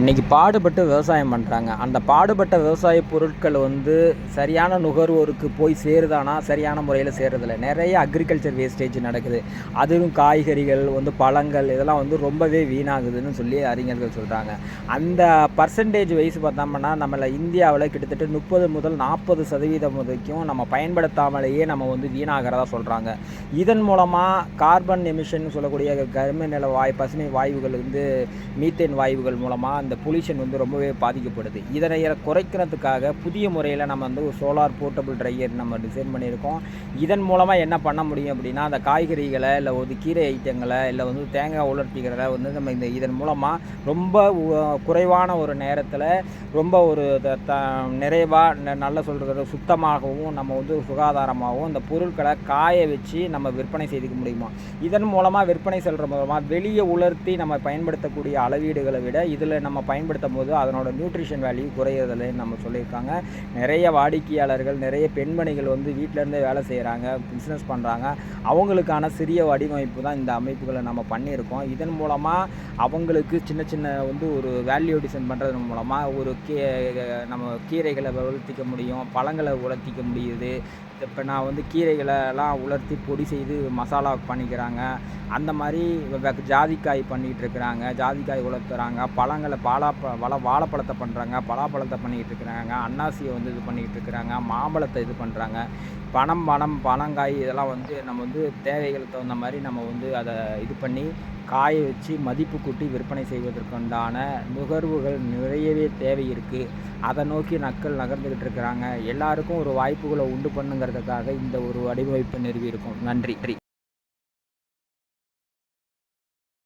இன்றைக்கி பாடுபட்டு விவசாயம் பண்ணுறாங்க அந்த பாடுபட்ட விவசாய பொருட்கள் வந்து சரியான நுகர்வோருக்கு போய் சேருதானா? சரியான முறையில் சேருதில்ல நிறைய அக்ரிகல்ச்சர் வேஸ்டேஜ் நடக்குது. அதுவும் காய்கறிகள் வந்து பழங்கள் இதெல்லாம் வந்து ரொம்பவே வீணாகுதுன்னு சொல்லி அறிஞர்கள் சொல்கிறாங்க அந்த பர்சன்டேஜ் வைஸ் பார்த்தோம்னா நம்மளை இந்தியாவில் கிட்டத்தட்ட முப்பது முதல் நாற்பது சதவீதம் வரைக்கும் நம்ம பயன்படுத்தாமலேயே நம்ம வந்து வீணாகிறதா சொல்கிறாங்க இதன் மூலமாக கார்பன் எமிஷன் சொல்லக்கூடிய கரும நில வாய் பசுமை வாயுகள் வந்து மீத்தேன் வாயுகள் மூலமாக இந்த பொல்யூஷன் வந்து ரொம்பவே பாதிக்கப்படுது. இதனை குறைக்கிறதுக்காக புதிய முறையில் நம்ம வந்து ஒரு சோலார் போர்ட்டபிள் ட்ரையர் நம்ம டிசைன் பண்ணியிருக்கோம். இதன் மூலமாக என்ன பண்ண முடியும் அப்படின்னா அந்த காய்கறிகளை இல்லை ஒரு கீரை ஐட்டங்களை இல்லை வந்து தேங்காய் உலர்த்திக்கிறத வந்து நம்ம இந்த இதன் மூலமாக ரொம்ப குறைவான ஒரு நேரத்தில் ரொம்ப ஒரு த- த நிறைவாக நல்ல சொல்கிறது சுத்தமாகவும் நம்ம வந்து சுகாதாரமாகவும் இந்த பொருட்களை காய வச்சு நம்ம விற்பனை செய்துக்க முடியுமா? இதன் மூலமாக விற்பனை செல்கிற மூலமாக வெளியே உலர்த்தி நம்ம பயன்படுத்தக்கூடிய அளவீடுகளை விட இதில் நம்ம பயன்படுத்தும் போது அதனோட நியூட்ரிஷன் வேல்யூ குறையிறதில்லைன்னு நம்ம சொல்லியிருக்காங்க. நிறைய வாடிக்கையாளர்கள் நிறைய பெண்மணிகள் வந்து வீட்டிலேருந்தே வேலை செய்கிறாங்க பிஸ்னஸ் பண்ணுறாங்க அவங்களுக்கான சிறிய வடிவமைப்பு தான் இந்த அமைப்புகளை நம்ம பண்ணியிருக்கோம். இதன் மூலமாக அவங்களுக்கு சின்ன சின்ன வந்து ஒரு வேல்யூ டிசைன் பண்ணுறது மூலமாக ஒரு கீ நம்ம கீரைகளை உலர்த்திக்க முடியும் பழங்களை உலர்த்திக்க முடியுது. இப்போ நான் வந்து கீரைகளை எல்லாம் உலர்த்தி பொடி செய்து மசாலா பண்ணிக்கிறாங்க. அந்த மாதிரி ஜாதிக்காய் பண்ணிகிட்டு இருக்கிறாங்க. ஜாதிக்காய் உலர்த்துறாங்க. பழங்களை பாலா வள வாழைப்பழத்தை பண்ணுறாங்க பலாப்பழத்தை பண்ணிக்கிட்டு இருக்கிறாங்க அன்னாசியை வந்து இது பண்ணிக்கிட்டு இருக்கிறாங்க மாம்பழத்தை இது பண்ணுறாங்க பனம் பனம் பனங்காய் இதெல்லாம் வந்து நம்ம வந்து தேவைகளுக்கு தகுந்த மாதிரி நம்ம வந்து அதை இது பண்ணி காய வச்சு மதிப்பு கூட்டி விற்பனை செய்வதற்குண்டான நுகர்வுகள் நிறையவே தேவை இருக்குது அதை நோக்கி மக்கள் நகர்ந்துக்கிட்டு இருக்கிறாங்க. எல்லாருக்கும் ஒரு வாய்ப்புகளை உண்டு பண்ணுங்கிறதுக்காக இந்த ஒரு வடிவமைப்பு நிறுவி இருக்கும். நன்றி.